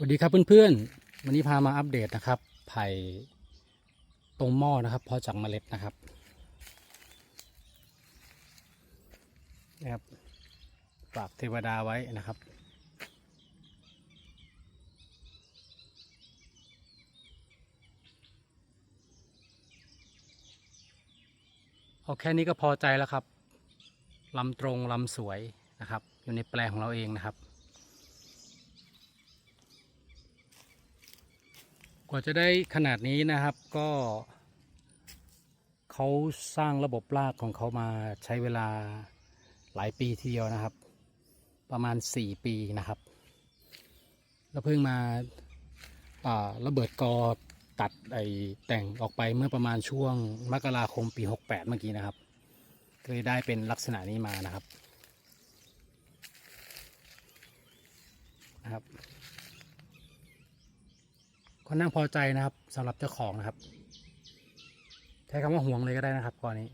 สวัสดีครับเพื่อนๆ วันนี้พามาอัปเดตนะครับ ไผ่ตรงหม้อนะครับเพอจากเมล็ดนะครับนะครับฝากเทวดาไว้นะครับ เอาแค่นี้ก็พอใจแล้วครับลำตรงลำสวยนะครับ อยู่ในแปลงของเราเองนะครับ กว่าจะได้ขนาดนี้นะครับก็เขาสร้างระบบรากของเขามาใช้เวลาหลายปีทีเดียวนะครับ ประมาณ 4 ปีนะครับ แล้วเพิ่งมาระเบิดกอตัดไอแต่งออกไปเมื่อประมาณช่วงมกราคมปี 68 เมื่อกี้นะครับก็เลยได้เป็นลักษณะนี้มานะครับนะครับ ค่อนข้างพอใจนะครับสำหรับเจ้าของนะครับ ใช้คำว่าห่วงเลยก็ได้นะครับกรณี้